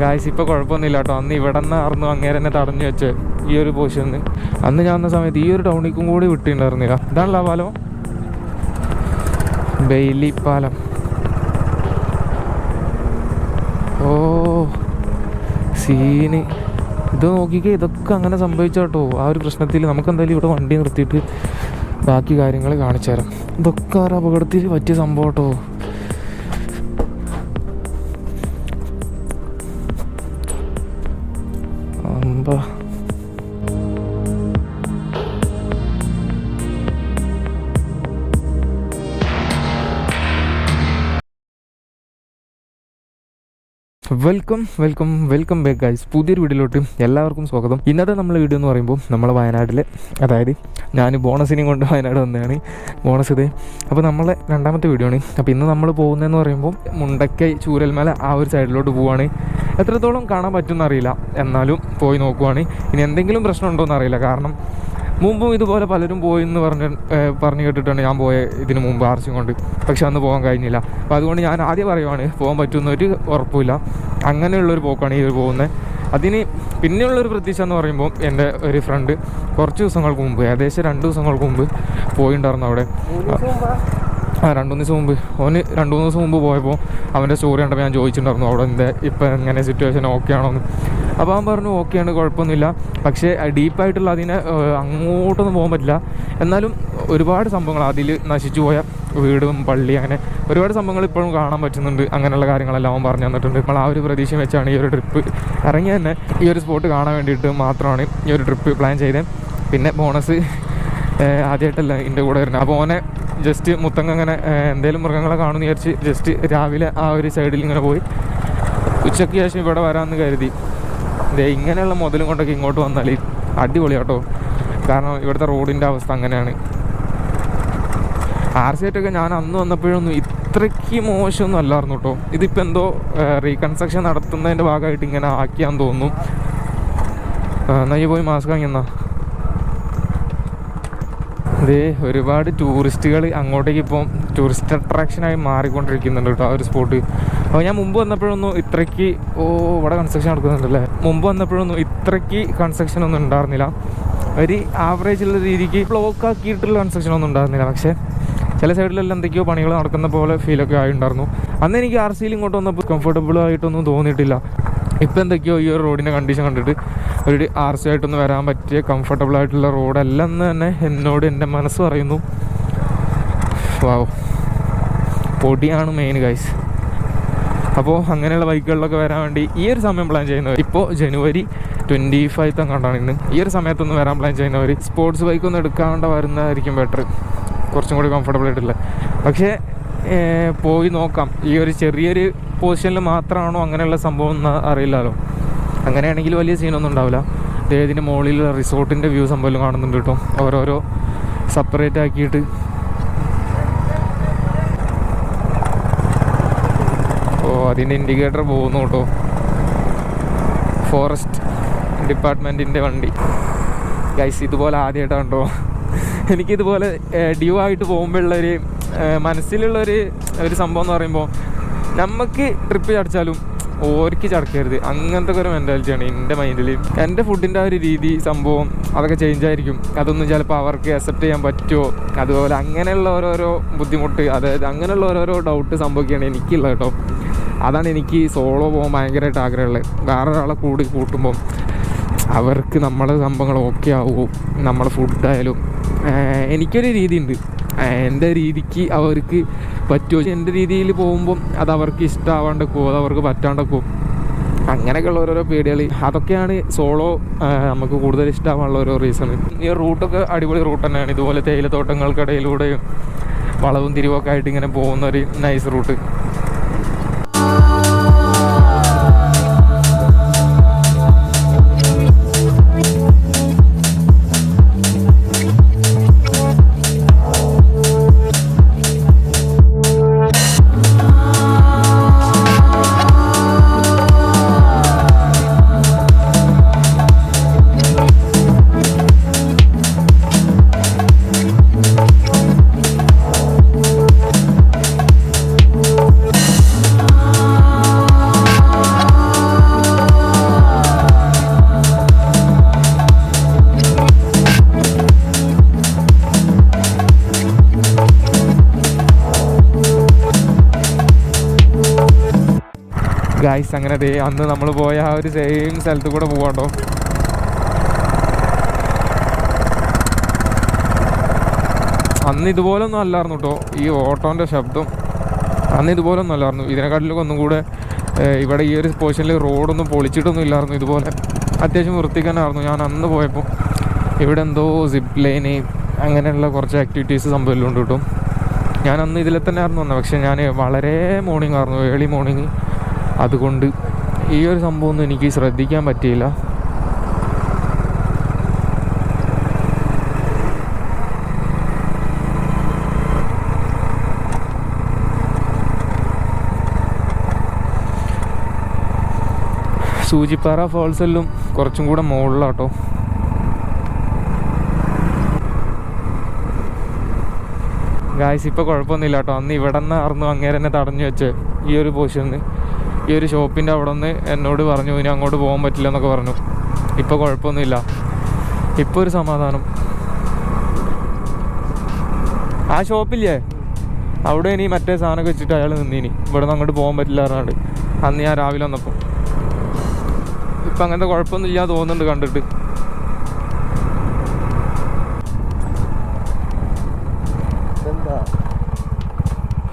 Guys ഇപ്പോൾ കുഴപ്പമൊന്നുമില്ല കേട്ടോ. അന്ന് ഇവിടെ നിന്നായിരുന്നു അങ്ങേരെ തന്നെ തടഞ്ഞു വെച്ച് ഈ ഒരു പൊസിഷന്ന് അന്ന് ഞാൻ വന്ന സമയത്ത് ഈ ഒരു ടൗണിക്കും കൂടി വിട്ടിട്ടുണ്ടായിരുന്നില്ല. ഇതാണല്ലോ ആ പാലം? ബെയിലി പാലം. ഓ സീന്. ഇത് നോക്കിക്കേ ഇതൊക്കെ അങ്ങനെ സംഭവിച്ചോട്ടോ ആ ഒരു പ്രശ്നത്തിൽ നമുക്ക് എന്തായാലും ഇവിടെ വണ്ടി നിർത്തിയിട്ട് ബാക്കി കാര്യങ്ങൾ കാണിച്ചു തരാം. ഇതൊക്കെ ഒരു അപകടത്തിൽ പറ്റിയ സംഭവം കേട്ടോ. Welcome welcome welcome back guys പുതിയൊരു വീഡിയോയിലോട്ട് എല്ലാവർക്കും സ്വാഗതം. ഇന്നത്തെ നമ്മളെ വീഡിയോ എന്ന് പറയുമ്പോൾ നമ്മൾ വയനാട്ടിൽ അതായത് ഞാൻ ബോണസിനെയും കൊണ്ട് വയനാട് വന്നതാണ്. ബോണസ് ഇത്. അപ്പോൾ നമ്മളെ രണ്ടാമത്തെ വീഡിയോ ആണ്. അപ്പോൾ ഇന്ന് നമ്മൾ പോകുന്നതെന്ന് പറയുമ്പോൾ മുണ്ടക്കൈ ചൂരൽമല ആ ഒരു സൈഡിലോട്ട് പോവുകയാണ് എത്രത്തോളം കാണാൻ പറ്റുമെന്നറിയില്ല എന്നാലും പോയി നോക്കുവാണ്. ഇനി എന്തെങ്കിലും പ്രശ്നം ഉണ്ടോ എന്ന് അറിയില്ല. കാരണം മുമ്പും ഇതുപോലെ പലരും പോയി എന്ന് പറഞ്ഞ് പറഞ്ഞു കേട്ടിട്ടാണ് ഞാൻ പോയ ഇതിന് മുമ്പ് ആർച്ചും കൊണ്ട്. പക്ഷെ അന്ന് പോകാൻ കഴിഞ്ഞില്ല. അപ്പോൾ അതുകൊണ്ട് ഞാൻ ആദ്യം പറയുവാണ് പോകാൻ പറ്റുന്ന ഒരു ഉറപ്പില്ല അങ്ങനെയുള്ളൊരു പോക്കാണ് ഈ പോകുന്നത് അതിന് പിന്നെയുള്ളൊരു പ്രതീക്ഷ എന്ന് പറയുമ്പോൾ എന്റെ ഒരു ഫ്രണ്ട് കുറച്ച് ദിവസങ്ങൾക്ക് മുമ്പ് ഏകദേശം രണ്ട് ദിവസങ്ങൾക്ക് മുമ്പ് പോയിണ്ടായിരുന്നു അവിടെ. രണ്ട് ദിവസം മുമ്പ്. ഓന് രണ്ടു മൂന്ന് ദിവസം മുമ്പ് പോയപ്പോൾ അവന്റെ സ്റ്റോറി കണ്ടപ്പോൾ ഞാൻ ചോദിച്ചിട്ടുണ്ടായിരുന്നു അവിടെ എന്താ ഇപ്പം എങ്ങനെ സിറ്റുവേഷൻ ഓക്കെ ആണോന്ന്. അപ്പോൾ അവൻ പറഞ്ഞു ഓക്കെയാണ് കുഴപ്പമൊന്നുമില്ല. പക്ഷേ ഡീപ്പായിട്ടുള്ള അതിനെ അങ്ങോട്ടൊന്നും പോകാൻ പറ്റില്ല. എന്നാലും ഒരുപാട് സംഭവങ്ങൾ അതിൽ നശിച്ചു പോയ വീടും പള്ളി അങ്ങനെ ഒരുപാട് സംഭവങ്ങൾ ഇപ്പോഴും കാണാൻ പറ്റുന്നുണ്ട്. അങ്ങനെയുള്ള കാര്യങ്ങളെല്ലാം അവൻ പറഞ്ഞു തന്നിട്ടുണ്ട്. നമ്മൾ ആ ഒരു പ്രതീക്ഷ വെച്ചാണ് ഈ ഒരു ട്രിപ്പ് ഇറങ്ങി തന്നെ. ഈ ഒരു സ്പോട്ട് കാണാൻ വേണ്ടിയിട്ട് മാത്രമാണ് ഈ ഒരു ട്രിപ്പ് പ്ലാൻ ചെയ്തത്. പിന്നെ ബോണസ് ആദ്യമായിട്ടല്ല എന്റെ കൂടെ വരുന്നത്. അപ്പോൾ ഓനെ ജസ്റ്റ് മുത്തങ്ങ അങ്ങനെ എന്തെങ്കിലും മൃഗങ്ങളെ കാണുമെന്ന് വിചാരിച്ച് ജസ്റ്റ് രാവിലെ ആ ഒരു സൈഡിൽ ഇങ്ങനെ പോയി. ഉച്ചയ്ക്ക് ശേഷം ഇവിടെ വരാമെന്ന് കരുതി. ദേ ഇങ്ങനെയുള്ള മുതലും കൊണ്ടൊക്കെ ഇങ്ങോട്ട് വന്നാൽ അടിപൊളി കേട്ടോ. കാരണം ഇവിടുത്തെ റോഡിന്റെ അവസ്ഥ അങ്ങനെയാണ്. ആർ സി ഒക്കെ ഞാൻ അന്ന് വന്നപ്പോഴൊന്നും ഇത്രയ്ക്ക് മോശമൊന്നും അല്ലായിരുന്നു കേട്ടോ. ഇതിപ്പോൾ എന്തോ റീകൺസ്ട്രക്ഷൻ നടത്തുന്നതിന്റെ ഭാഗമായിട്ട് ഇങ്ങനെ ആക്കിയാന്ന് തോന്നുന്നു. നയ്യ പോയി മാസ്ക് വാങ്ങിയെന്നാ? ഇത് ഒരുപാട് ടൂറിസ്റ്റുകൾ അങ്ങോട്ടേക്ക് ഇപ്പം ടൂറിസ്റ്റ് അട്രാക്ഷനായി മാറിക്കൊണ്ടിരിക്കുന്നുണ്ട് കേട്ടോ ആ ഒരു സ്പോട്ട് അപ്പോൾ ഞാൻ മുമ്പ് വന്നപ്പോഴൊന്നും ഇത്രയ്ക്ക് ഓ ഇവിടെ കൺസ്ട്രക്ഷൻ നടക്കുന്നുണ്ടല്ലേ? മുമ്പ് വന്നപ്പോഴൊന്നും ഇത്രയ്ക്ക് കൺസ്ട്രക്ഷൻ ഒന്നും ഉണ്ടായിരുന്നില്ല. ഒരു ആവറേജ് ഉള്ള രീതിക്ക് ബ്ലോക്ക് ആക്കിയിട്ടുള്ള കൺസ്ട്രക്ഷൻ ഒന്നും ഉണ്ടായിരുന്നില്ല. പക്ഷേ ചില സൈഡിലെല്ലാം എന്തൊക്കെയോ പണികൾ നടക്കുന്ന പോലെ ഫീലൊക്കെ ആയിട്ടുണ്ടായിരുന്നു. അന്ന് എനിക്ക് ആർ സിയിൽ ഇങ്ങോട്ട് വന്നപ്പോൾ കംഫർട്ടബിൾ ആയിട്ടൊന്നും തോന്നിയിട്ടില്ല. ഇപ്പം എന്തൊക്കെയോ ഈ ഒരു റോഡിന്റെ കണ്ടീഷൻ കണ്ടിട്ട് ഒരു ആർ സി ആയിട്ടൊന്ന് വരാൻ പറ്റിയ കംഫർട്ടബിൾ ആയിട്ടുള്ള റോഡല്ല എന്ന് തന്നെ എന്നോട് എന്റെ മനസ്സ് പറയുന്നു. വാവ് പൊടിയാണ് മെയിൻ ഗൈസ് അപ്പോൾ അങ്ങനെയുള്ള ബൈക്കുകളിലൊക്കെ വരാൻ വേണ്ടി ഈ ഒരു സമയം പ്ലാൻ ചെയ്യുന്നവർ ഇപ്പോൾ ജനുവരി ട്വന്റി ഫൈവ് അങ്ങോട്ടാണ് ഇന്ന്. ഈ ഒരു സമയത്തൊന്നും വരാൻ പ്ലാൻ ചെയ്യുന്നവർ സ്പോർട്സ് ബൈക്കൊന്നും എടുക്കാണ്ട് വരുന്നതായിരിക്കും ബെറ്റർ കുറച്ചും കൂടി കംഫർട്ടബിൾ ആയിട്ടുള്ളത് പക്ഷേ പോയി നോക്കാം. ഈ ഒരു ചെറിയൊരു പൊസിഷനിൽ മാത്രമാണോ അങ്ങനെയുള്ള സംഭവം എന്ന് അറിയില്ലല്ലോ അങ്ങനെയാണെങ്കിൽ വലിയ സീനൊന്നും ഉണ്ടാവില്ല. ഇതിന്റെ മുകളിൽ റിസോർട്ടിന്റെ വ്യൂ സംഭവം കാണുന്നുണ്ട് കേട്ടോ. ഓരോരോ സെപ്പറേറ്റ് ആക്കിയിട്ട്. ഓ അതിന്റെ ഇൻഡിക്കേറ്റർ പോകുന്നു കേട്ടോ. ഫോറസ്റ്റ് ഡിപ്പാർട്ട്മെന്റിന്റെ വണ്ടി. ഗൈസ് ഇതുപോലെ ആദ്യമായിട്ടാണ് കേട്ടോ. എനിക്കിതുപോലെ ഡ്യൂ ആയിട്ട് പോകുമ്പോഴുള്ളൊരു മനസ്സിലുള്ളൊരു ഒരു സംഭവം എന്ന് പറയുമ്പോൾ നമുക്ക് ട്രിപ്പ് ചടച്ചാലും ഓർക്ക് ചടക്കരുത്. അങ്ങനത്തെ ഒരു മെന്റാലിറ്റിയാണ് എന്റെ മൈൻഡിൽ എന്റെ ഫുഡിന്റെ ആ ഒരു രീതി സംഭവം അതൊക്കെ ചേഞ്ച് ആയിരിക്കും. അതൊന്നും ചിലപ്പോൾ അവർക്ക് അക്സെപ്റ്റ് ചെയ്യാൻ പറ്റുമോ അതുപോലെ അങ്ങനെയുള്ള ഓരോരോ ബുദ്ധിമുട്ട് അതായത് അങ്ങനെയുള്ള ഓരോരോ ഡൗട്ട് സംഭവിക്കുകയാണ് എനിക്കുള്ളത് കേട്ടോ അതാണ് എനിക്ക് സോളോ പോകാൻ ഭയങ്കരമായിട്ട് ആഗ്രഹമുള്ളത്. ഒരാളെ കൂടി കൂട്ടുമ്പോൾ അവർക്ക് നമ്മളെ സംഭവങ്ങൾ ഓക്കെ ആവുമോ നമ്മളെ ഫുഡായാലും എനിക്കൊരു രീതിയുണ്ട് എന്റെ രീതിക്ക് അവർക്ക് പറ്റുമോ? എന്റെ രീതിയിൽ പോകുമ്പം അത് അവർക്ക് ഇഷ്ടമാവാണ്ടക്കോ അത് അവർക്ക് പറ്റാണ്ടക്കോ അങ്ങനെയൊക്കെയുള്ള ഓരോരോ പേടികൾ. അതൊക്കെയാണ് സോളോ നമുക്ക് കൂടുതൽ ഇഷ്ടമാവാനുള്ള ഓരോ റീസൺ ഈ റൂട്ടൊക്കെ അടിപൊളി റൂട്ട് തന്നെയാണ്. ഇതുപോലെ തേയിലത്തോട്ടങ്ങൾക്കിടയിലൂടെയും വളവും തിരിവൊക്കെ ആയിട്ട് ഇങ്ങനെ പോകുന്ന ഒരു നൈസ് റൂട്ട് ഗായ്സ് അങ്ങനെ ദേ അന്ന് നമ്മൾ പോയ ആ ഒരു സെയിം സ്ഥലത്ത് കൂടെ പോകണ്ടോ അന്ന് ഇതുപോലൊന്നും അല്ലായിരുന്നു കേട്ടോ ഈ ഓട്ടോന്റെ ശബ്ദം അന്ന് ഇതുപോലൊന്നും അല്ലായിരുന്നു. ഇതിനെക്കാട്ടിലൊക്കെ ഒന്നും കൂടെ ഇവിടെ ഈ ഒരു പോർഷനിൽ റോഡൊന്നും പൊളിച്ചിട്ടൊന്നും ഇല്ലായിരുന്നു. ഇതുപോലെ അത്യാവശ്യം വൃത്തിക്കാനായിരുന്നു ഞാൻ അന്ന് പോയപ്പോൾ ഇവിടെ എന്തോ സിപ്പ് ലൈന് അങ്ങനെയുള്ള കുറച്ച് ആക്ടിവിറ്റീസ് സംഭവമില്ലുണ്ട് കേട്ടോ ഞാൻ അന്ന് ഇതിലെ തന്നെ ആയിരുന്നു വന്നത്. പക്ഷേ ഞാൻ വളരെ മോർണിംഗ് ആയിരുന്നു. ഏർലി മോർണിംഗ് അതുകൊണ്ട് ഈ ഒരു സംഭവമൊന്നും എനിക്ക് ശ്രദ്ധിക്കാൻ പറ്റിയില്ല. സൂചിപ്പാറ ഫോൾസെല്ലും കുറച്ചും കൂടെ മുകളിലാട്ടോ. ഗായ്സ് ഇപ്പോൾ കുഴപ്പമൊന്നുമില്ല കേട്ടോ അന്ന് ഇവിടെ നിന്ന് അങ്ങേരെ അങ്ങേരെന്നെ തടഞ്ഞു വെച്ച് ഈ ഒരു പൊസിഷനിൽ ഈ ഒരു ഷോപ്പിന്റെ അവിടെ നിന്ന് എന്നോട് പറഞ്ഞു ഇനി അങ്ങോട്ട് പോകാൻ പറ്റില്ല എന്നൊക്കെ പറഞ്ഞു. ഇപ്പോൾ കുഴപ്പമൊന്നുമില്ല. ഇപ്പോൾ ഒരു സമാധാനം. ആ ഷോപ്പില്ലേ? അവിടെ ഇനി മറ്റേ സാധനമൊക്കെ വെച്ചിട്ട് അയാൾ നിന്നിനി. ഇവിടെ നിന്ന് അങ്ങോട്ട് പോകാൻ പറ്റില്ല പറഞ്ഞാണ്ട് അന്ന് ഞാൻ രാവിലെ വന്നപ്പോൾ ഇപ്പം അങ്ങനത്തെ കുഴപ്പമൊന്നുമില്ല തോന്നുന്നുണ്ട് കണ്ടിട്ട്.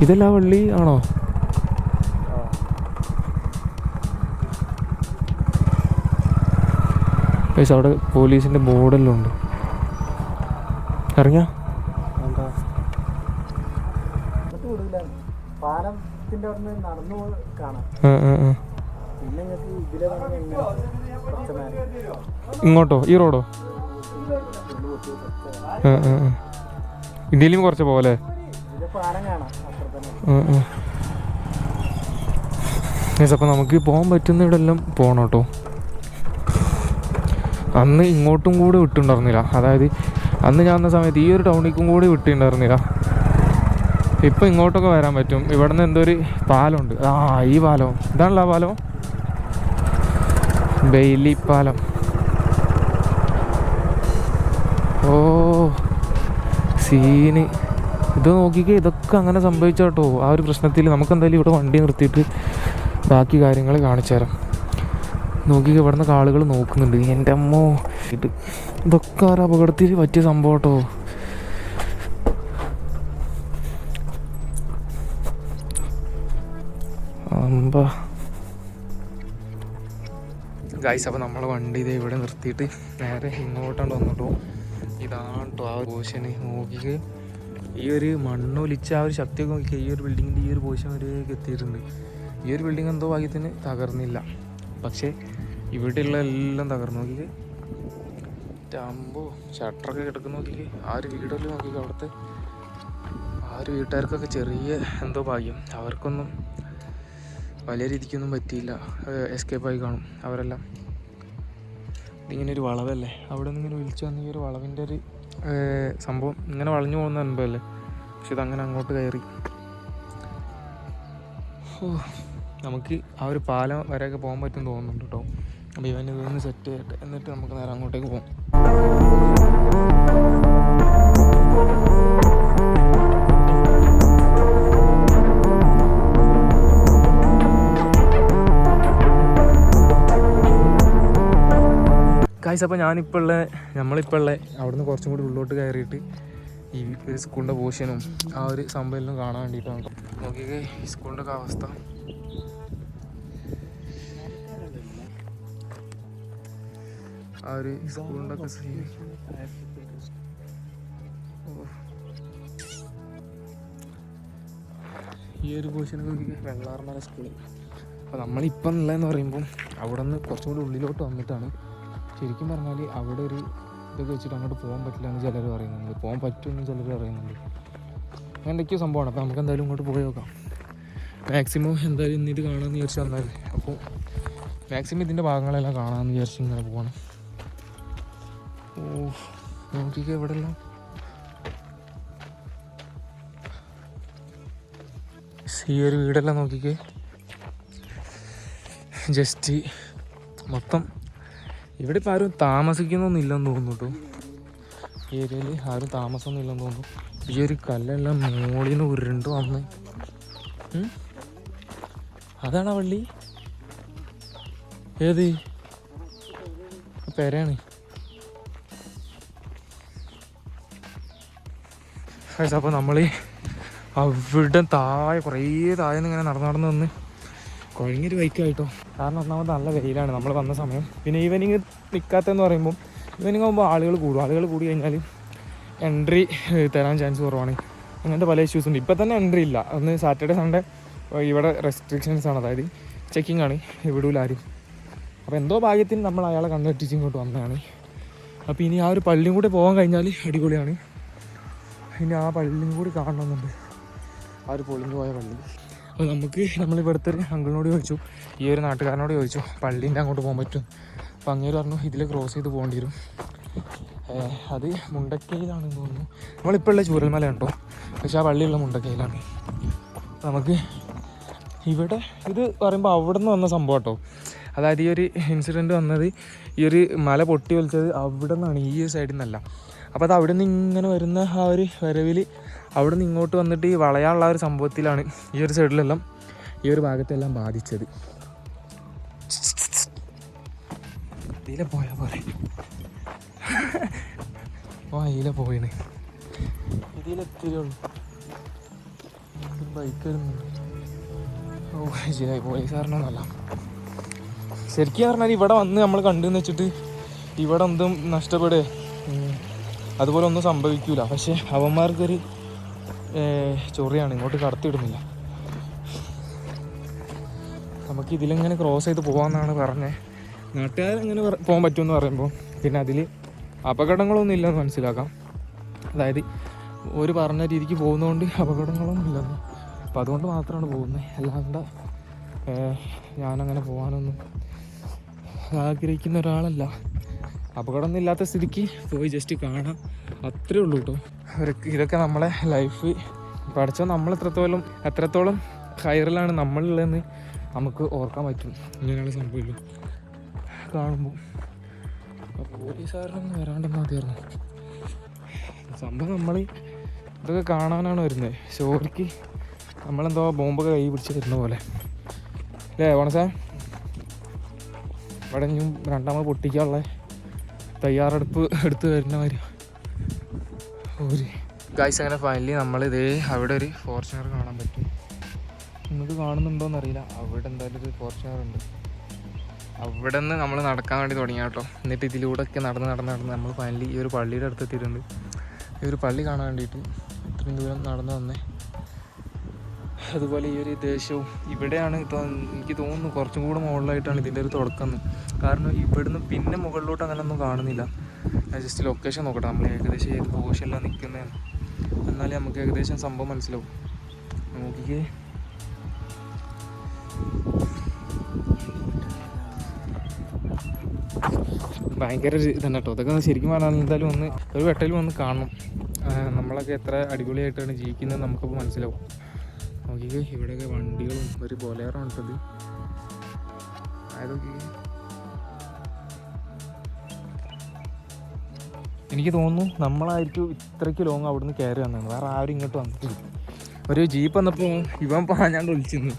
ഇതെല്ലാം വള്ളി ആണോ? പൈസ അവിടെ പോലീസിന്റെ ബോർഡെല്ലാം ഉണ്ട് ഇറങ്ങിയ ഇങ്ങോട്ടോ? ഈ റോഡോ? ഇതിലും കുറച്ച് പോലെ അപ്പോൾ നമുക്ക് പോകാൻ പറ്റുന്ന ഇവിടെ എല്ലാം പോകണം കേട്ടോ അന്ന് ഇങ്ങോട്ടും കൂടെ വിട്ടുണ്ടായിരുന്നില്ല. അതായത് അന്ന് ഞാൻ വന്ന സമയത്ത് ഈ ഒരു ടൗണിക്കും കൂടി വിട്ടിട്ടുണ്ടായിരുന്നില്ല. ഇപ്പം ഇങ്ങോട്ടൊക്കെ വരാൻ പറ്റും. ഇവിടെ നിന്ന് എന്തോ ഒരു പാലമുണ്ട്. ആ ഈ പാലം. ഇതാണല്ലോ ആ പാലം? ബെയിലി പാലം. ഓ സീന്. ഇത് നോക്കിക്കേ ഇതൊക്കെ അങ്ങനെ സംഭവിച്ചോട്ടോ. ആ ഒരു പ്രശ്നത്തിൽ നമുക്ക് എന്തായാലും ഇവിടെ വണ്ടി നിർത്തിയിട്ട് ബാക്കി കാര്യങ്ങൾ കാണിച്ചു തരാം നോക്കിക്കേ ഇവിടുന്ന് ആളുകൾ നോക്കുന്നുണ്ട്. എന്റെ അമ്മോ. ഇത് ഇതൊക്കെ ഒരു അപകടത്തിൽ പറ്റിയ സംഭവം കേട്ടോ? ഗായ്സ് ഗൈസ് നമ്മളെ വണ്ടി ഇതേ ഇവിടെ നിർത്തിയിട്ട് നേരെ ഇങ്ങോട്ടാണ് വന്നിട്ടോ. ഇതാണ് കേട്ടോ ആ പോഷന് നോക്കിക്ക്. ഈ ഒരു മണ്ണൊലിച്ച ആ ഒരു ശക്തിയൊക്കെ നോക്കി ഈ ഒരു ബിൽഡിങ്ങിന്റെ ഈ ഒരു പോഷൻ വരെയൊക്കെ എത്തിയിട്ടുണ്ട്. ഈ ഒരു ബിൽഡിംഗ് എന്തോ ഭാഗ്യത്തിന് തകർന്നില്ല. പക്ഷേ ഇവിടെയുള്ള എല്ലാം തകർന്നു. നോക്കിക്ക്. ടമ്പോ ഷട്ടറൊക്കെ കിടക്കുന്ന. നോക്കിക്ക്. ആ ഒരു വീടെല്ലാം നോക്കിക്ക് അവിടുത്തെ. ആ ഒരു വീട്ടുകാർക്കൊക്കെ ചെറിയ എന്തോ ഭാഗ്യം. അവർക്കൊന്നും വലിയ രീതിക്കൊന്നും പറ്റിയില്ല. എസ്കേപ്പ് ആയി കാണും അവരെല്ലാം. ഇതിങ്ങനെ ഒരു വളവല്ലേ? അവിടെ നിന്ന് ഇങ്ങനെ വിളിച്ചു വന്ന ഈ ഒരു വളവിന്റെ ഒരു സംഭവം ഇങ്ങനെ വളഞ്ഞു പോകുന്ന അനുഭവമല്ലേ പക്ഷെ ഇതങ്ങനെ അങ്ങോട്ട് കയറി. ഓ, നമുക്ക് ആ ഒരു പാലം വരെയൊക്കെ പോകാൻ പറ്റും തോന്നുന്നുണ്ട് കേട്ടോ. അപ്പോൾ ഇവന്റെ ഇതൊന്ന് സെറ്റ് ചെയ്യട്ടെ. എന്നിട്ട് നമുക്ക് നേരെ അങ്ങോട്ടേക്ക് പോകാം കായ്സ് അപ്പോൾ ഞാനിപ്പോൾ ഉള്ള നമ്മളിപ്പോൾ ഉള്ള അവിടുന്ന് കുറച്ചും കൂടി ഉള്ളോട്ട് കയറിയിട്ട് ഈ സ്കൂളിന്റെ പോഷനും ആ ഒരു സംഭവം എല്ലാം കാണാൻ വേണ്ടിയിട്ടാണ് നോക്കിയൊക്കെ സ്കൂളിന്റെ ഒക്കെ അവസ്ഥ. ആ ഒരു സ്കൂളിന്റെ സീൻ. ഈ ഒരു നോക്കിക്കേ വെള്ളാർമല സ്കൂൾ അപ്പോൾ നമ്മളിപ്പം ഉള്ളതെന്ന് പറയുമ്പം അവിടെ നിന്ന് കുറച്ചും കൂടി ഉള്ളിലോട്ട് വന്നിട്ടാണ്. ശരിക്കും പറഞ്ഞാൽ അവിടെ ഒരു ഇതൊക്കെ വെച്ചിട്ട് അങ്ങോട്ട് പോകാൻ പറ്റില്ല എന്ന് ചിലർ പറയുന്നുണ്ട്. പോകാൻ പറ്റുമെന്ന് ചിലർ പറയുന്നുണ്ട്. അങ്ങനെ എന്തൊക്കെയോ സംഭവമാണ്. അപ്പോൾ നമുക്ക് എന്തായാലും ഇങ്ങോട്ട് പോയി നോക്കാം. മാക്സിമം എന്തായാലും ഇന്നിട്ട് കാണാമെന്ന് വിചാരിച്ച് വന്നാൽ അപ്പോൾ മാക്സിമം ഇതിന്റെ ഭാഗങ്ങളെല്ലാം കാണാമെന്ന് വിചാരിച്ച് ഇങ്ങനെ പോകണം ഓ നോക്കിക്കോ ഇവിടെ ഈ ഒരു വീടെല്ലാം നോക്കിക്കേ. ജസ്റ്റ് മൊത്തം ഇവിടെ ഇപ്പോൾ ആരും താമസിക്കുന്നൊന്നും ഇല്ലെന്ന് തോന്നുന്നു ഈ ഏരിയയിൽ ആരും താമസമൊന്നും ഇല്ലെന്ന് തോന്നുന്നു. ഈ ഒരു കല്ലെല്ലാം മോളിൽ നിന്ന് ഉരുണ്ട് വന്ന്. അതാണോ വള്ളി? ഏത്? പെരയാണ്. അപ്പോൾ നമ്മൾ അവിടെ താഴെ കുറേ താഴെ നിന്ന് ഇങ്ങനെ നടന്ന് നടന്ന് വന്ന് കുഴങ്ങിയൊരു ബൈക്കായിട്ടോ കാരണം ഒന്നാമത് നല്ല വെയിലാണ് നമ്മൾ വന്ന സമയം. പിന്നെ ഈവനിങ് നിൽക്കാത്തതെന്ന് പറയുമ്പോൾ ഈവനിങ് ആകുമ്പോൾ ആളുകൾ കൂടും. ആളുകൾ കൂടി കഴിഞ്ഞാൽ എൻട്രി തരാൻ ചാൻസ് കുറവാണ്. അങ്ങനത്തെ പല ഇഷ്യൂസ് ഉണ്ട്. ഇപ്പം തന്നെ എൻട്രി ഇല്ല. അന്ന് സാറ്റർഡേ സൺഡേ ഇവിടെ റെസ്ട്രിക്ഷൻസ് ആണ്. അതായത് ചെക്കിംഗ് ആണ്. ഇവിടൂല ആരും. അപ്പോൾ എന്തോ ഭാഗ്യത്തിന് നമ്മൾ അയാളെ കണ്ടെത്തിച്ച് ഇങ്ങോട്ട് വന്നതാണ്. അപ്പോൾ ഇനി ആ ഒരു പള്ളിയും കൂടെ പോകാൻ കഴിഞ്ഞാൽ അടിപൊളിയാണ്. ഇനി ആ പള്ളിയും കൂടി കാണണമെന്നുണ്ട്. ആ ഒരു പൊളിഞ്ഞു പോയ പള്ളി. അപ്പോൾ നമുക്ക് നമ്മൾ ഇവിടുത്തെ ഒരു അങ്കിളിനോട് ചോദിച്ചു. ഈ ഒരു നാട്ടുകാരനോട് ചോദിച്ചു പള്ളീന്റെ അങ്ങോട്ട് പോകാൻ പറ്റും? അപ്പോൾ അങ്ങേര് പറഞ്ഞു ഇതിൽ ക്രോസ് ചെയ്ത് പോകേണ്ടി വരും. അത് മുണ്ടക്കയിലാണെന്ന് തോന്നുന്നു. നമ്മളിപ്പോൾ ഉള്ള ചൂരൽമല ഉണ്ടോ പക്ഷെ ആ പള്ളിയുള്ള മുണ്ടക്കയിലാണ്. നമുക്ക് ഇവിടെ ഇത് പറയുമ്പോൾ അവിടെ നിന്ന് വന്ന സംഭവം കേട്ടോ അതായത് ഈ ഒരു ഇൻസിഡന്റ് വന്നത് ഈ ഒരു മല പൊട്ടി വലിച്ചത് അവിടെ നിന്നാണ് ഈ സൈഡിൽ നിന്നല്ല അപ്പോൾ അത് അവിടെ നിന്ന് ഇങ്ങനെ വരുന്ന ആ ഒരു വരവിൽ അവിടെ നിന്ന് ഇങ്ങോട്ട് വന്നിട്ട് ഈ വളയാനുള്ള ഒരു സംഭവത്തിലാണ് ഈ ഒരു സൈഡിലെല്ലാം ഈ ഒരു ഭാഗത്തെല്ലാം ബാധിച്ചത്. ഇതിലെ പോയ പോലെ ഓ ഇതിലെ പോയിന് ഇതിലെത്തിയുള്ളൂ ശരിക്കും പറഞ്ഞാൽ ഇവിടെ വന്ന് നമ്മൾ കണ്ടെന്ന് വെച്ചിട്ട് ഇവിടെ എന്തും നഷ്ടപ്പെടുക അതുപോലെ ഒന്നും സംഭവിക്കൂല. പക്ഷേ അവന്മാർക്കൊരു ചൊറിയാണ്. ഇങ്ങോട്ട് കടത്തിയിടുന്നില്ല. നമുക്ക് ഇതിലിങ്ങനെ ക്രോസ് ചെയ്ത് പോകാമെന്നാണ് പറഞ്ഞത് നാട്ടുകാരങ്ങനെ പോകാൻ പറ്റുമെന്ന് പറയുമ്പോൾ പിന്നെ അതിൽ അപകടങ്ങളൊന്നും ഇല്ലെന്ന് മനസ്സിലാക്കാം. അതായത് ഒരു പറഞ്ഞ രീതിക്ക് പോകുന്നതുകൊണ്ട് അപകടങ്ങളൊന്നും ഇല്ലെന്ന്. അപ്പോൾ അതുകൊണ്ട് മാത്രമാണ് പോകുന്നത് അല്ലാണ്ട് ഞാനങ്ങനെ പോകാനൊന്നും ആഗ്രഹിക്കുന്ന ഒരാളല്ല. അപകടമൊന്നും ഇല്ലാത്ത സ്ഥിതിക്ക് പോയി ജസ്റ്റ് കാണാം. അത്രേ ഉള്ളൂ കേട്ടോ ഇതൊക്കെ ഇതൊക്കെ നമ്മളെ ലൈഫ് പഠിച്ചോ നമ്മൾ എത്രത്തോളം എത്രത്തോളം ഹയറിലാണ് നമ്മളുള്ളതെന്ന് നമുക്ക് ഓർക്കാൻ പറ്റും. ഇങ്ങനെയുള്ള സംഭവമില്ല കാണുമ്പോൾ പോലീസുകാരനൊന്നും വരാണ്ട് മതിയായിരുന്നു സംഭവം നമ്മൾ ഇതൊക്കെ കാണാനാണ് വരുന്നത്. ഷോറിക്ക് നമ്മളെന്തോ ബോംബൊക്കെ കൈ പിടിച്ച് തരുന്ന പോലെ. അല്ലേ ഓണസാ? ഇവിടെ ഇനിയും രണ്ടാമത് പൊട്ടിക്കാനുള്ള തയ്യാറെടുപ്പ് എടുത്ത് വരുന്ന വരും. ഗായ്സ് അങ്ങനെ ഫൈനലി നമ്മളിതേ അവിടെ ഒരു ഫോർച്യൂണർ കാണാൻ പറ്റും. നിങ്ങൾക്ക് കാണുന്നുണ്ടോന്ന് അറിയില്ല അവിടെ എന്തായാലും ഒരു ഫോർച്യൂണർ ഉണ്ട്. അവിടെ നിന്ന് നമ്മൾ നടക്കാൻ വേണ്ടി തുടങ്ങിയ കേട്ടോ. എന്നിട്ട് ഇതിലൂടെ ഒക്കെ നടന്ന് നടന്ന് നടന്ന് നമ്മൾ ഫൈനലി ഈ ഒരു പള്ളിയുടെ അടുത്ത് എത്തിയിട്ടുണ്ട് ഈ ഒരു പള്ളി കാണാൻ വേണ്ടിയിട്ട് ഇത്രയും ദൂരം നടന്നു വന്നേ. അതുപോലെ ഈ ഒരു ദേശവും ഇവിടെയാണ് എനിക്ക് തോന്നുന്നു കുറച്ചും കൂടെ മുകളിലായിട്ടാണ് ഇതിന്റെ ഒരു തുടക്കം. കാരണം ഇവിടുന്ന് പിന്നെ മുകളിലോട്ട് അങ്ങനെ ഒന്നും കാണുന്നില്ല. ഞാൻ ജസ്റ്റ് ലൊക്കേഷൻ നോക്കട്ടെ. നമ്മൾ ഏകദേശം ഏത് പോഷനിലാണ് നിൽക്കുന്നതെന്ന് എന്നാലേ നമുക്ക് ഏകദേശം സംഭവം മനസ്സിലാവും. നോക്കിക്കേ. ഭയങ്കര ഇതാണ് കേട്ടോ അതൊക്കെ ശരിക്കും പറഞ്ഞാൽ എന്തായാലും ഒന്ന് ഒരു വെട്ടലും ഒന്ന് കാണണം. നമ്മളൊക്കെ എത്ര അടിപൊളിയായിട്ടാണ് ജീവിക്കുന്നത് നമുക്കപ്പോൾ മനസ്സിലാവും. നോക്കിക്കേ ഇവിടെയൊക്കെ വണ്ടികളും ഒരു ബൊലേറോ ഉണ്ടത്. എനിക്ക് തോന്നുന്നു നമ്മളായിരിക്കും ഇത്രയ്ക്ക് ലോങ് അവിടുന്ന് കയറി വന്നത്. വേറെ ആരും ഇങ്ങോട്ട് വന്നിട്ടില്ല. ഒരു ജീപ്പ് വന്നപ്പോൾ ഇവൻ പാഞ്ഞാണ്ട് ഒളിച്ചിരുന്നു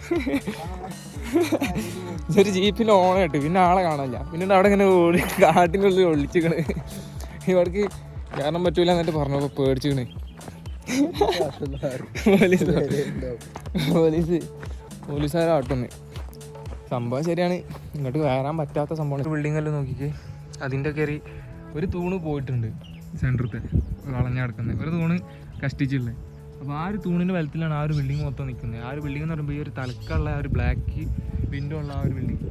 ഒരു ജീപ്പിൽ ഓണായിട്ട് പിന്നെ ആളെ കാണില്ല പിന്നെ അവിടെ ഇങ്ങനെ ഓടി കാട്ടിനുള്ളിൽ ഒളിച്ചിക്കണ്. ഇവർക്ക് കയറാൻ പറ്റൂല എന്നിട്ട് പറഞ്ഞപ്പോൾ പേടിച്ചിക്കണ്. പോലീസ് പോലീസ് പോലീസുകാരാട്ടുന്നു സംഭവം ശരിയാണ്. ഇങ്ങോട്ട് കയറാൻ പറ്റാത്ത സംഭവമാണ്. ബിൽഡിംഗ് എല്ലാം നോക്കിക്ക്. അതിന്റെ കയറി ഒരു തൂണ് പോയിട്ടുണ്ട് സെന്ററത്തെ വളഞ്ഞ കിടക്കുന്നത്. ഒരു തൂണ് കഷ്ടിച്ചുള്ളത് അപ്പോൾ ആ ഒരു തൂണിന്റെ വലത്തിലാണ് ആ ഒരു ബിൽഡിംഗ് മൊത്തം നിൽക്കുന്നത്. ആ ഒരു ബിൽഡിംഗ് എന്ന് പറയുമ്പോൾ ഈ ഒരു തലക്കുള്ള ആ ഒരു ബ്ലാക്ക് വിൻഡോ ഉള്ള ആ ഒരു ബിൽഡിംഗ്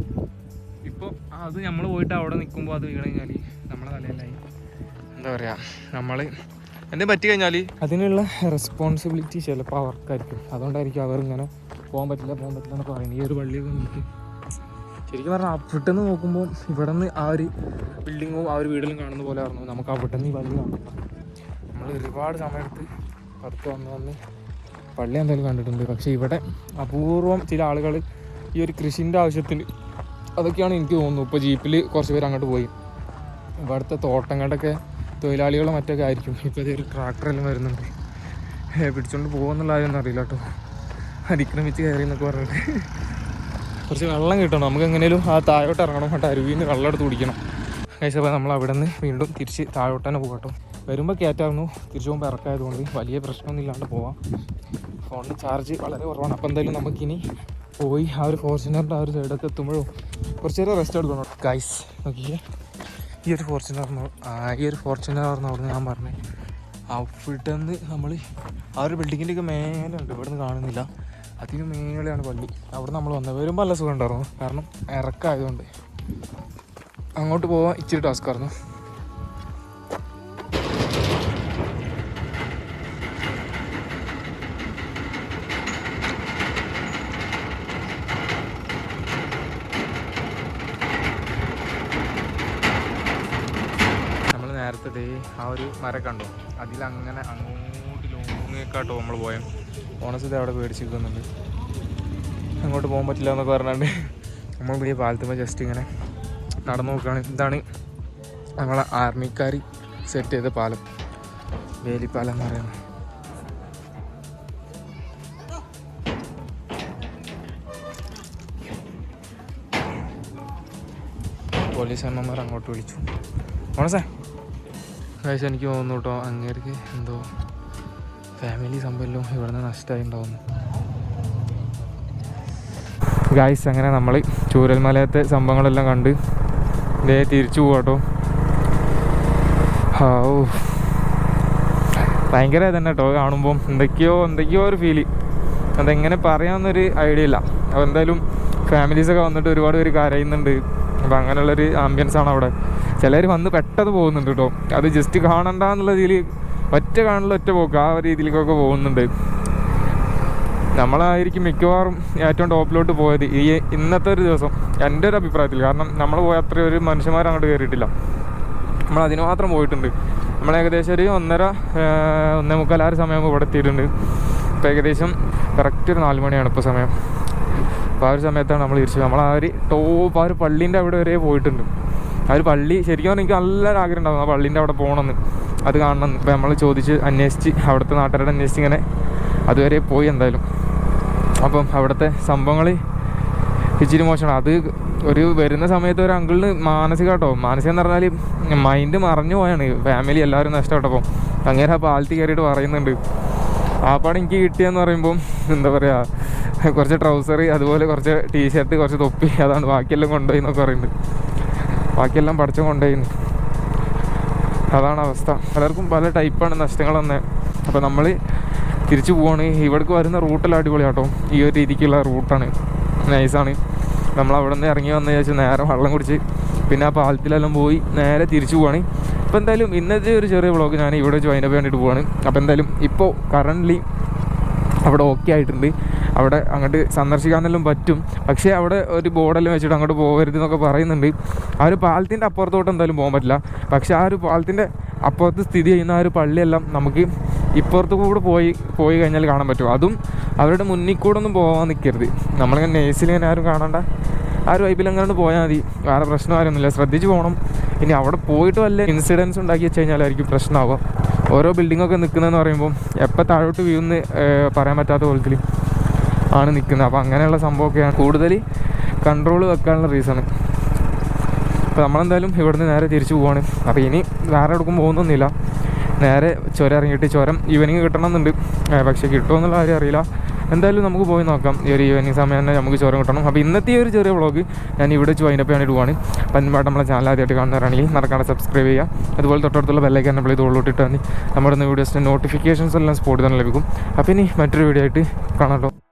ഇപ്പോൾ അത് നമ്മൾ പോയിട്ട് അവിടെ നിൽക്കുമ്പോൾ അത് വീണ് കഴിഞ്ഞാൽ നമ്മളെ തലയിലായി എന്താ പറയുക? നമ്മൾ എന്തെങ്കിലും പറ്റി കഴിഞ്ഞാൽ അതിനുള്ള റെസ്പോൺസിബിലിറ്റി ചിലപ്പോൾ അവർക്കായിരിക്കും. അതുകൊണ്ടായിരിക്കും അവർ ഇങ്ങനെ പോകാൻ പറ്റില്ല പോകാൻ പറ്റില്ല എന്നൊക്കെ പറയുന്നത്. ഈ ഒരു പള്ളിയൊക്കെ നോക്കി ശരിക്കും പറഞ്ഞാൽ അവിടെ നിന്ന് നോക്കുമ്പോൾ ഇവിടെ നിന്ന് ആ ഒരു ബിൽഡിങ്ങും ആ ഒരു വീടിലും കാണുന്ന പോലെ ആയിരുന്നു. നമുക്ക് അവിടെ നിന്ന് ഈ പള്ളി നമ്മൾ ഒരുപാട് സമയത്ത് പുറത്ത് വന്ന് വന്ന് പള്ളി എന്തായാലും കണ്ടിട്ടുണ്ട്. പക്ഷേ ഇവിടെ അപൂർവം ചില ആളുകൾ ഈ ഒരു കൃഷിന്റെ ആവശ്യത്തിൽ അതൊക്കെയാണ് എനിക്ക് തോന്നുന്നു. ഇപ്പോൾ ജീപ്പിൽ കുറച്ച് പേര് അങ്ങോട്ട് പോയി. ഇവിടുത്തെ തോട്ടങ്ങളുടെയൊക്കെ തൊഴിലാളികളോ മറ്റൊക്കെ ആയിരിക്കും. ഇപ്പോൾ ഇതൊരു ട്രാക്ടറെല്ലാം വരുന്നുണ്ട്. ഏ, പിടിച്ചോണ്ട് പോകുന്നുള്ള കാര്യമൊന്നും അറിയില്ല കേട്ടോ അതിക്രമിച്ച് കയറി എന്നൊക്കെ പറഞ്ഞിട്ട്. കുറച്ച് വെള്ളം കിട്ടണം. നമുക്ക് എങ്ങനെയും ആ താഴോട്ട് ഇറങ്ങണം. കേട്ടോ അരുവിയിൽ നിന്ന് വെള്ളം എടുത്ത് കുടിക്കണം. കഴിച്ചപ്പോൾ നമ്മൾ അവിടെ നിന്ന് വീണ്ടും തിരിച്ച് താഴോട്ട് തന്നെ പോകട്ടോ വരുമ്പോൾ കയറ്റായിരുന്നു തിരിച്ചു പോകുമ്പോൾ ഇറക്കായതുകൊണ്ട് വലിയ പ്രശ്നമൊന്നും ഇല്ലാണ്ട് പോവാം. ഫോണിന് ചാർജ് വളരെ കുറവാണ്. അപ്പോൾ എന്തായാലും നമുക്കിനി പോയി ആ ഒരു ഫോർച്യൂണറിന്റെ ആ ഒരു സൈഡൊക്കെ എത്തുമ്പോഴും കുറച്ച് നേരം റെസ്റ്റ് എടുക്കണം. ഗൈസ് നോക്കിയേ ഈ ഒരു ഫോർച്യൂണർ ഈ ഒരു ഫോർച്യൂണർ അവിടെ ഞാൻ പറഞ്ഞു. അവിടെ നിന്ന് നമ്മൾ ആ ഒരു ബിൽഡിങ്ങിന്റെ ഒക്കെ മേലെ ഉണ്ട്. ഇവിടെ നിന്ന് കാണുന്നില്ല. അതിന് മേലെയാണ് പള്ളി. അവിടെ നമ്മൾ വന്നത് വരുമ്പോൾ നല്ല സുഖം ഉണ്ടായിരുന്നു. കാരണം ഇറക്കമായതുകൊണ്ട് അങ്ങോട്ട് പോവാൻ ഇച്ചിരി ടാസ്ക് ഒരു മരം കണ്ടോ. അതിലങ്ങനെ അങ്ങോട്ട് ലോങ്ങേക്കാട്ടോ നമ്മൾ പോയത് ഓണസിത് അവിടെ പേടിച്ചിരിക്കുന്നുണ്ട്. അങ്ങോട്ട് പോകാൻ പറ്റില്ല എന്നൊക്കെ പറഞ്ഞാണ്ട് നമ്മൾ പുതിയ പാലത്തുമ്പോൾ ജസ്റ്റ് ഇങ്ങനെ നടന്നു നോക്കുകയാണ് ഇതാണ് നമ്മളെ ആർമിക്കാർ സെറ്റ് ചെയ്ത പാലം. വേലിപ്പാലം എന്ന് പറയുന്നത്. പോലീസ് അമ്മമാർ അങ്ങോട്ട് വിളിച്ചു. ഓണസേ. കഴിച്ച് എനിക്ക് തോന്നുന്നു കേട്ടോ അങ്ങേർക്ക് എന്തോ ഫാമിലി സംഭവമല്ലോ ഇവിടുന്ന് നഷ്ടമായി ഉണ്ടാവുന്നു ഗായ്സ് അങ്ങനെ നമ്മൾ ചൂരൽമലയത്തെ സംഭവങ്ങളെല്ലാം കണ്ട് ഇതേ തിരിച്ചു പോകട്ടോ ഹാവൂ. ഭയങ്കര തന്നെ കേട്ടോ കാണുമ്പം എന്തൊക്കെയോ എന്തൊക്കെയോ ഒരു ഫീൽ അതെങ്ങനെ പറയാമെന്നൊരു ഐഡിയ ഇല്ല. അപ്പോൾ എന്തായാലും ഫാമിലീസൊക്കെ വന്നിട്ട് ഒരുപാട് പേര് കരയുന്നുണ്ട്. അപ്പം അങ്ങനെയുള്ളൊരു ആംബിയൻസ് ആണ് അവിടെ. ചിലർ വന്ന് പെട്ടെന്ന് പോകുന്നുണ്ട് കേട്ടോ. അത് ജസ്റ്റ് കാണണ്ട എന്നുള്ള രീതിയിൽ ഒറ്റ കാണുള്ള ഒറ്റ പോക്ക് ആ രീതിയിലേക്കൊക്കെ പോകുന്നുണ്ട്. നമ്മളായിരിക്കും മിക്കവാറും ഏറ്റവും ടോപ്പിലോട്ട് പോയത് ഈ ഇന്നത്തെ ഒരു ദിവസം. എന്റെ ഒരു അഭിപ്രായത്തിൽ കാരണം നമ്മൾ പോയ അത്ര ഒരു മനുഷ്യന്മാർ അങ്ങോട്ട് കയറിയിട്ടില്ല. നമ്മൾ അതിന് മാത്രം പോയിട്ടുണ്ട്. നമ്മൾ ഏകദേശം ഒരു ഒന്നര ഒന്നേ മുക്കാൽ ആ ഇവിടെ എത്തിയിട്ടുണ്ട്. ഇപ്പോൾ ഏകദേശം കറക്റ്റ് ഒരു നാല് മണിയാണ് ഇപ്പോൾ സമയം. അപ്പോൾ ആ ഒരു സമയത്താണ് നമ്മൾ തിരിച്ചത്. നമ്മൾ ആ ഒരു ടോപ്പ് ആ ഒരു പള്ളീന്റെ അവിടെ വരെ പോയിട്ടുണ്ട്. ആ ഒരു പള്ളി ശരിക്കും പറഞ്ഞാൽ എനിക്ക് നല്ലൊരു ആഗ്രഹം ഉണ്ടാകും ആ പള്ളീന്റെ അവിടെ പോകണമെന്ന്. അത് കാണണം ഇപ്പോൾ നമ്മൾ ചോദിച്ച് അന്വേഷിച്ച് അവിടുത്തെ നാട്ടുകാരുടെ അന്വേഷിച്ച് ഇങ്ങനെ അതുവരെ പോയി എന്തായാലും. അപ്പം അവിടുത്തെ സംഭവങ്ങൾ ഇച്ചിരി മോശമാണ്. അത് ഒരു വരുന്ന സമയത്ത് ഒരു അങ്കിളിന് മാനസിക കേട്ടോ. മാനസികം എന്ന് പറഞ്ഞാൽ മൈൻഡ് മറഞ്ഞു പോയാണ്. ഫാമിലി എല്ലാവരും നഷ്ടപ്പെട്ടപ്പോൾ അങ്ങനെ ആ പാലത്തിൽ കയറിയിട്ട് പറയുന്നുണ്ട്. ആ പാടെ എനിക്ക് കിട്ടിയെന്ന് പറയുമ്പോൾ എന്താ പറയുക കുറച്ച് ട്രൗസർ അതുപോലെ കുറച്ച് ടീഷർട്ട് കുറച്ച് തൊപ്പി അതാണ് ബാക്കിയെല്ലാം കൊണ്ടുപോയി എന്നൊക്കെ പറയുന്നുണ്ട്. ബാക്കിയെല്ലാം പഠിച്ചു കൊണ്ടുപോയി അതാണ് അവസ്ഥ പലർക്കും പല ടൈപ്പാണ് നഷ്ടങ്ങൾ തന്നെ അപ്പോൾ നമ്മൾ തിരിച്ചു പോവാണ്. ഇവിടേക്ക് വരുന്ന റൂട്ടെല്ലാം അടിപൊളിയാട്ടോ. ഈ ഒരു രീതിക്കുള്ള റൂട്ടാണ്. നൈസാണ്. നമ്മൾ അവിടെ നിന്ന് ഇറങ്ങി വന്ന് വിചാരിച്ച് നേരെ വെള്ളം കുടിച്ച് പിന്നെ ആ പാലത്തിലെല്ലാം പോയി നേരെ തിരിച്ചു പോവാണ്. അപ്പോൾ എന്തായാലും ഇന്നത്തെ ഒരു ചെറിയ വ്ളോഗ് ഞാൻ ഇവിടെ ജോയിൻ അപ്പ് വേണ്ടിയിട്ട് പോവാണ്. അപ്പോൾ എന്തായാലും ഇപ്പോൾ കറന്റ്ലി അവിടെ ഓക്കെ ആയിട്ടുണ്ട്. അവിടെ അങ്ങോട്ട് സന്ദർശിക്കാനെല്ലാം പറ്റും. പക്ഷേ അവിടെ ഒരു ബോർഡെല്ലാം വെച്ചിട്ട് അങ്ങോട്ട് പോകരുത് എന്നൊക്കെ പറയുന്നുണ്ട്. ആ ഒരു പാലത്തിന്റെ അപ്പുറത്തോട്ട് എന്തായാലും പോകാൻ പറ്റില്ല. പക്ഷേ ആ ഒരു പാലത്തിന്റെ അപ്പുറത്ത് സ്ഥിതി ചെയ്യുന്ന ആ ഒരു പള്ളിയെല്ലാം നമുക്ക് ഇപ്പുറത്ത് കൂടെ പോയി പോയി കഴിഞ്ഞാൽ കാണാൻ പറ്റും. അതും അവരുടെ മുന്നിൽ കൂടെ ഒന്നും പോകാൻ നിൽക്കരുത്. നമ്മളിങ്ങനെ നേഴ്സിൽ ഇങ്ങനെ ആരും കാണണ്ട. ആ ഒരു വൈബിൽ അങ്ങനെ പോയാൽ മതി. വേറെ പ്രശ്നം ആരൊന്നുമില്ല. ശ്രദ്ധിച്ച് പോകണം. ഇനി അവിടെ പോയിട്ട് വല്ല ഇൻസിഡൻസ് ഉണ്ടാക്കി വെച്ച് കഴിഞ്ഞാലായിരിക്കും പ്രശ്നമാവുക. ഓരോ ബിൽഡിങ്ങൊക്കെ നിൽക്കുന്നതെന്ന് പറയുമ്പോൾ എപ്പോൾ താഴോട്ട് വ്യൂ എന്ന് പറയാൻ പറ്റാത്ത പോലത്തിൽ. ആണ് നിൽക്കുന്നത്. അപ്പോൾ അങ്ങനെയുള്ള സംഭവമൊക്കെയാണ് കൂടുതൽ കൺട്രോൾ വെക്കാനുള്ള റീസൺ അപ്പോൾ നമ്മളെന്തായാലും ഇവിടുന്ന് നേരെ തിരിച്ചു പോവാണ്. അപ്പോൾ ഇനി വേറെ എടുക്കും പോകുന്നൊന്നുമില്ല. നേരെ ചുരം ഇറങ്ങിയിട്ട് ചുരം ഈവനിങ് കിട്ടണമെന്നുണ്ട്. പക്ഷേ കിട്ടുമോ എന്നുള്ള കാര്യം അറിയില്ല. എന്തായാലും നമുക്ക് പോയി നോക്കാം. ഈ ഒരു ഈവനിങ് സമയം തന്നെ നമുക്ക് ചുരം കിട്ടണം. അപ്പോൾ ഇന്നത്തെ ഒരു ചെറിയ വ്ളോഗ് ഞാൻ ഇവിടെ വെച്ച് വൈൻഡപ്പ് പേടി ഇടുവാണ് അപ്പം അതിനുമായിട്ട് നമ്മളെ ചാനൽ ആദ്യമായിട്ട് കാണുന്നവരാണെങ്കിൽ നടക്കാതെ സബ്സ്ക്രൈബ് ചെയ്യുക. അതുപോലെ തൊട്ടടുത്തുള്ള ബെല്ലൈക്കൻ നമ്മൾ ഇത് ഉള്ളിട്ട് തന്നെ നമ്മുടെ വീഡിയോസിന്റെ നോട്ടിഫിക്കേഷൻസ് എല്ലാം സ്പോട്ട് തന്നെ ലഭിക്കും. അപ്പോൾ ഇനി മറ്റൊരു വീഡിയോ ആയിട്ട് കാണാമല്ലോ